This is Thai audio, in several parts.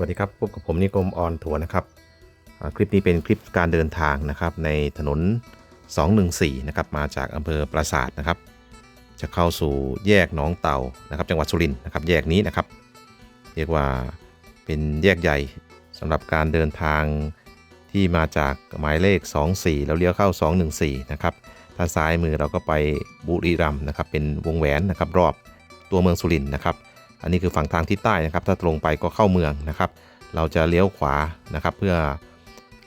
สวัสดีครับพบกับผมนิคมออนทัวนะครับ คลิปนี้เป็นคลิปการเดินทางนะครับในถนน 214 นะครับมาจากอำเภอปราสาทนะครับ จะเข้าสู่แยกหนองเต่านะครับ จังหวัดสุรินทร์นะครับ แยกนี้นะครับ เรียกว่าเป็นแยกใหญ่สำหรับการเดินทางที่มาจากหมายเลข 24 แล้วเลี้ยวเข้า 214 นะครับถ้าซ้ายมือเราก็ไปบุรีรัมย์นะครับ เป็นวงแหวนนะครับรอบตัวเมืองสุรินทร์นะครับ อันนี้คือฝั่งทางทิศใต้นะครับ ถ้าตรงไปก็เข้าเมืองนะครับ เราจะเลี้ยวขวานะครับ เพื่อ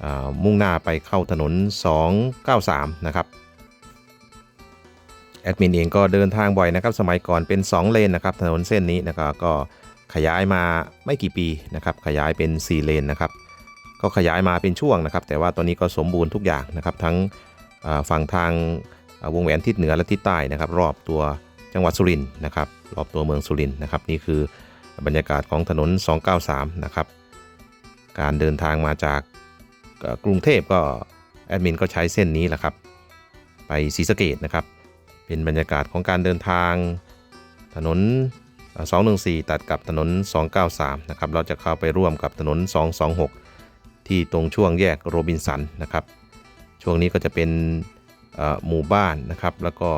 อมุ่งหน้าไปเข้าถนน 293 นะครับแอดมินเองก็เดินทางบ่อยนะครับ สมัยก่อนเป็น 2 เลนนะครับ ถนนเส้นนี้นะครับก็ขยายมาไม่กี่ปีนะครับ ขยายเป็น 4 เลนนะครับ ก็ขยายมาเป็นช่วงนะครับ แต่ว่าตอนนี้ก็สมบูรณ์ทุกอย่างนะครับ ทั้งฝั่งทางวงแหวนทิศเหนือและทิศใต้นะครับ รอบตัว จังหวัดสุรินทร์นะครับรอบตัวเมืองสุรินทร์นะครับนี่คือบรรยากาศของถนน 293 นะครับ การเดินทางมาจากกรุงเทพก็แอดมินก็ใช้เส้นนี้แหละครับ ไปศรีสะเกดนะครับ เป็นบรรยากาศของการเดินทางถนน 214 ตัดกับถนน 293 นะครับ เราจะเข้าไปร่วมกับถนน 226 ที่ตรงช่วงแยกโรบินสันนะครับ ช่วงนี้ก็จะเป็นหมู่บ้านนะครับ แล้วก็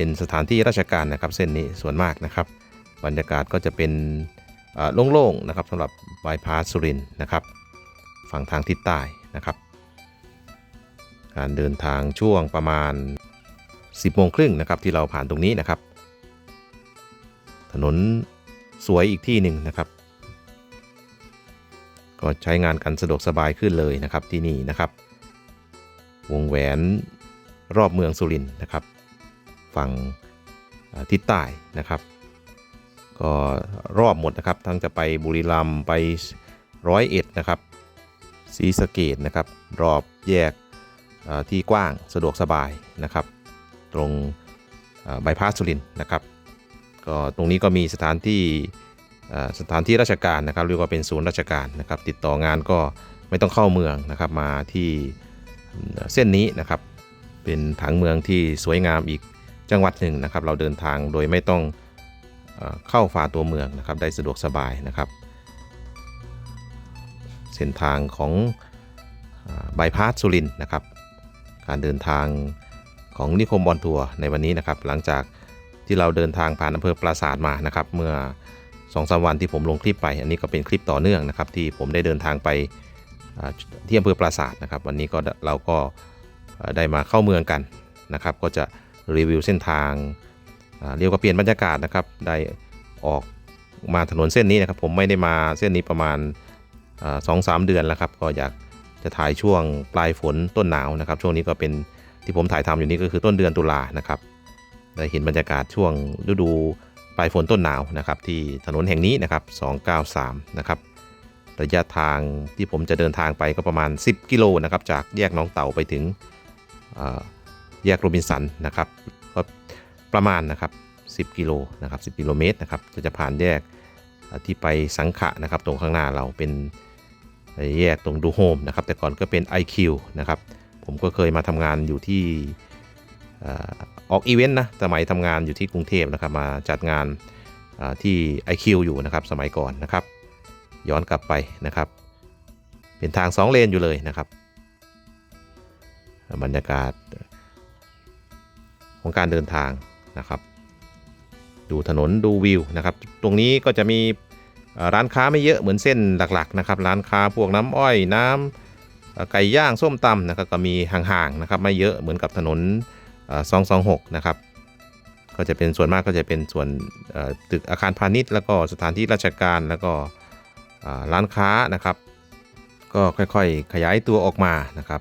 เป็นสถานที่ราชการนะครับเส้นนี้ส่วนมากนะครับ บรรยากาศก็จะเป็นโล่งๆนะครับสำหรับบายพาสสุรินทร์นะครับ ฝั่งทางทิศใต้นะครับ การเดินทางช่วงประมาณ 10โมงครึ่งนะครับที่เราผ่านตรงนี้นะครับ ถนนสวยอีกที่หนึ่งนะครับ ก็ใช้งานกันสะดวกสบายขึ้นเลยนะครับที่นี่นะครับ วงแหวนรอบเมืองสุรินทร์นะครับ ฝั่งทิศใต้นะครับ ก็รอบหมดนะครับ ทั้งจะไปบุรีรัมย์ไปร้อยเอ็ดนะครับศรีสะเกดนะครับ รอบแยกที่กว้างสะดวกสบายนะครับ ตรงบายพาสสุรินนะครับ ก็ตรงนี้ก็มีสถานที่สถานที่ราชการนะครับเรียกว่าเป็นศูนย์ราชการนะครับ ติดต่องานก็ไม่ต้องเข้าเมืองนะครับมาที่เส้นนี้นะครับ เป็นผังเมืองที่สวยงามอีก จังหวัดหนึ่งนะครับ เราเดินทางโดยไม่ต้องเอเข้าฝ่าตัวเมืองนะครับ ได้สะดวกสบายนะครับ เส้นทางของบายพาสสุรินทร์นะครับ การเดินทางของนิคมบอลทัวร์ในวันนี้นะครับ หลังจากที่เราเดินทางผ่านอำเภอปราสาทมานะครับ เมื่อ2องสวันที่ผมลงคลิปไป อันนี้ก็เป็นคลิปต่อเนื่องนะครับ ที่ผมได้เดินทางไปที่อำเภอปราสาทนะครับ วันนี้ก็เราก็ได้มาเข้าเมืองกันนะครับ ก็จะ รีวิวเส้นทางเรียกว่าเปลี่ยนบรรยากาศนะครับ ได้ออกมาถนนเส้นนี้นะครับ ผมไม่ได้มาเส้นนี้ประมาณสองสามเดือนแล้วครับ ก็อยากจะถ่ายช่วงปลายฝนต้นหนาวนะครับ ช่วงนี้ก็เป็นที่ผมถ่ายทำอยู่นี้ก็คือต้นเดือนตุลานะครับ ได้เห็นบรรยากาศช่วงฤดูปลายฝนต้นหนาวนะครับ ที่ถนนแห่งนี้นะครับ 293 นะครับระยะทางที่ผมจะเดินทางไปก็ประมาณ 10 กิโลนะครับ จากแยกน้องเต่าไปถึง แยกโรบินสันนะครับก็ประมาณนะครับ10กิโลนะครับ10กิโลเมตรนะครับจะจะผ่านแยกที่ไปสังขะนะครับตรงข้างหน้าเราเป็นแยกตรงดูโฮมนะครับแต่ก่อนก็เป็น IQ นะครับผมก็เคยมาทำงานอยู่ที่ออกอีเวนต์นะสมัยทำงานอยู่ที่กรุงเทพนะครับมาจัดงานอ่าที่ IQ อยู่นะครับสมัยก่อนนะครับ ย้อนกลับไปนะครับ เป็นทาง 2 เลนอยู่เลยนะครับ บรรยากาศ ของการเดินทางนะครับ ดูถนนดูวิวนะครับ ตรงนี้ก็จะมีร้านค้าไม่เยอะเหมือนเส้นหลักๆนะครับ ร้านค้าพวกน้ำอ้อยน้ำไก่ย่างส้มตำนะครับก็มีห่างๆนะครับไม่เยอะเหมือนกับถนนสองสองหกนะครับก็จะเป็นส่วนมากก็จะเป็นส่วนตึกอาคารพาณิชย์ แล้วก็สถานที่ราชการแล้วก็ร้านค้านะครับ ก็ค่อยๆขยายตัวออกมานะครับ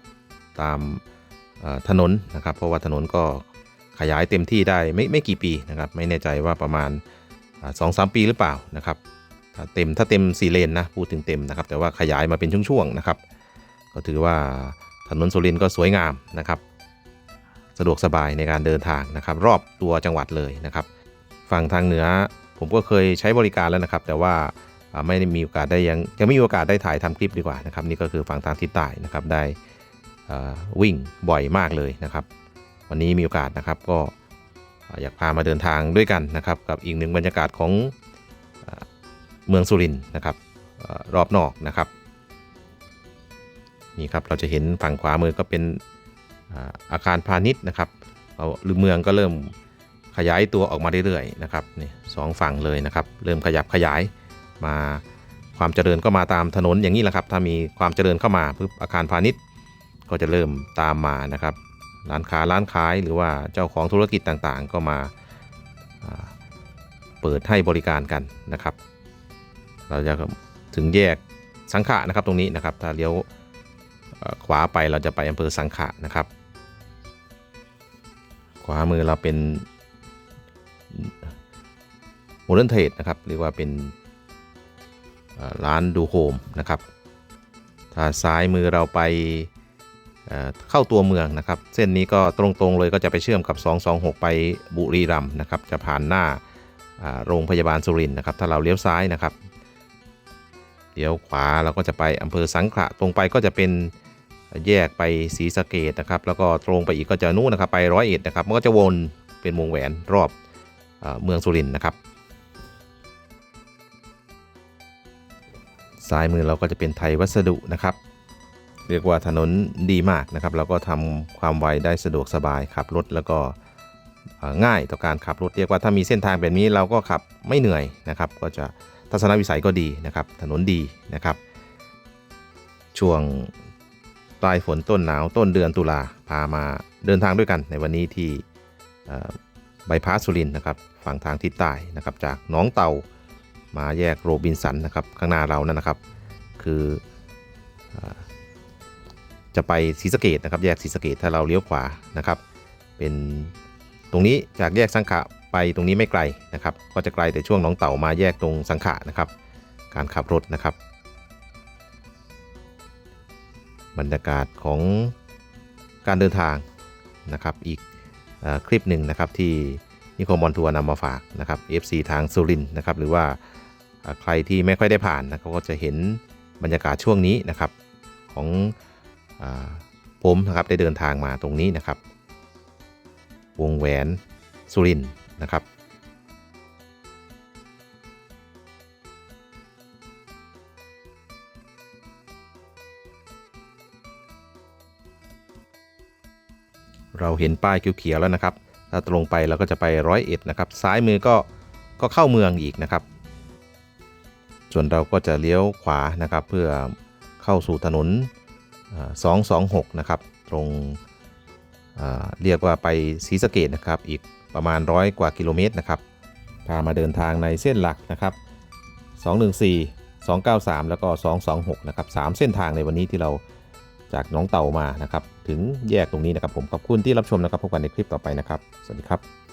ตามถนนนะครับ เพราะว่าถนนก็ ขยายเต็มที่ได้ไม่ไม่กี่ปีนะครับไม่แน่ใจว่าประมาณสองสามปีหรือเปล่านะครับเต็มถ้าเต็มสี่เลนนะพูดถึงเต็มนะครับแต่ว่าขยายมาเป็นช่วงๆนะครับ ก็ถือว่าถนนสุรินทร์ก็สวยงามนะครับ สะดวกสบายในการเดินทางนะครับ รอบตัวจังหวัดเลยนะครับ ฝั่งทางเหนือผมก็เคยใช้บริการแล้วนะครับ แต่ว่าไม่ได้มีโอกาสได้ยังยังไม่มีโอกาสได้ถ่ายทำคลิปดีกว่านะครับ นี่ก็คือฝั่งทางทิศใต้นะครับได้วิ่งบ่อยมากเลยนะครับ วันนี้มีโอกาสนะครับก็อยากพามาเดินทางด้วยกันนะครับ กับอีกหนึ่งบรรยากาศของเมืองสุรินทร์นะครับรอบนอกนะครับนี่ครับเราจะเห็นฝั่งขวามือก็เป็นอาคารพาณิชย์นะครับเราหรือเมืองก็เริ่มขยายตัวออกมาเรื่อยๆนะครับนี่สองฝั่งเลยนะครับ เริ่มขยับขยายมาความเจริญก็มาตามถนนอย่างนี้แหละครับ ถ้ามีความเจริญเข้ามาปุ๊บอาคารพาณิชย์ก็จะเริ่มตามมานะครับ ร้านค้าร้านขายหรือว่าเจ้าของธุรกิจต่างๆ ก็มาาเปิดให้บริการกันนะครับ เราจะถึงแยกสังขะนะครับตรงนี้นะครับ ถ้าเลี้ยวขวาไปเราจะไปอำเภอสังขะนะครับ ขวามือเราเป็นโมเดิร์นเทรดนะครับเรียกว่าเป็นร้านดูโฮมนะครับ ถ้าซ้ายมือเราไป เข้าตัวเมืองนะครับ เส้นนี้ก็ตรงๆเลยก็จะไปเชื่อมกับ 226 ไปบุรีรัมย์นะครับ จะผ่านหน้าโรงพยาบาลสุรินทร์นะครับ ถ้าเราเลี้ยวซ้ายนะครับเลี้ยวขวาเราก็จะไปอำเภอสังขละตรงไปก็จะเป็นแยกไปศรีสะเกดนะครับ แล้วก็ตรงไปอีกก็จะนู่นนะครับ ไปร้อยเอ็ดนะครับ มันก็จะวนเป็นวงแหวนรอบเอเมืองสุรินทร์นะครับซ้ายมือเราก็จะเป็นไทยวัสดุนะครับ เรียกว่าถนนดีมากนะครับ เราก็ทำความไวได้สะดวกสบายขับรถแล้วก็ง่ายต่อการขับรถเรียกว่าถ้ามีเส้นทางแบบนี้เราก็ขับไม่เหนื่อยนะครับ ก็จะทัศนวิสัยก็ดีนะครับ ถนนดีนะครับ ช่วงปลายฝนต้นหนาวต้นเดือนตุลาพามาเดินทางด้วยกันในวันนี้ที่ใบพาสสุรินทร์นะครับฝั่งทางทิศใต้นะครับ จากหน้องเตามาแยกโรบินสันนะครับ ข้างหน้าเรานั่นนะครับ คืออ จะไปศรีสะเกดนะครับ แยกศรีสะเกดถ้าเราเลี้ยวขวานะครับ เป็นตรงนี้จากแยกสังขะไปตรงนี้ไม่ไกลนะครับ ก็จะไกลแต่ช่วงหนองเต่ามาแยกตรงสังขะนะครับ การขับรถนะครับ บรรยากาศของการเดินทางนะครับ อีกอคลิปหนึ่งนะครับที่นิคมบอลทัวร์นำมาฝากนะครับ FC ทางสุรินนะครับ หรือว่าใครที่ไม่ค่อยได้ผ่านนะครับก็จะเห็นบรรยากาศช่วงนี้นะครับของ ผมนะครับได้เดินทางมาตรงนี้นะครับ วงแหวนสุรินทร์นะครับ เราเห็นป้ายเขียวๆแล้วนะครับ ถ้าตรงไปเราก็จะไปร้อยเอ็ดนะครับ ซ้ายมือก็ก็เข้าเมืองอีกนะครับ ส่วนเราก็จะเลี้ยวขวานะครับ เพื่อเข้าสู่ถนน 226 นะครับ ตรงเรียกว่าไปศรีสะเกดนะครับ อีกประมาณร้อยกว่ากิโลเมตรนะครับ พามาเดินทางในเส้นหลักนะครับ 214 293 แล้วก็ 226 นะครับ 3 เส้นทางในวันนี้ที่เราจากหน้องเต่ามานะครับ ถึงแยกตรงนี้นะครับผม ขอบคุณที่รับชมนะครับ พบกันในคลิปต่อไปนะครับ สวัสดีครับ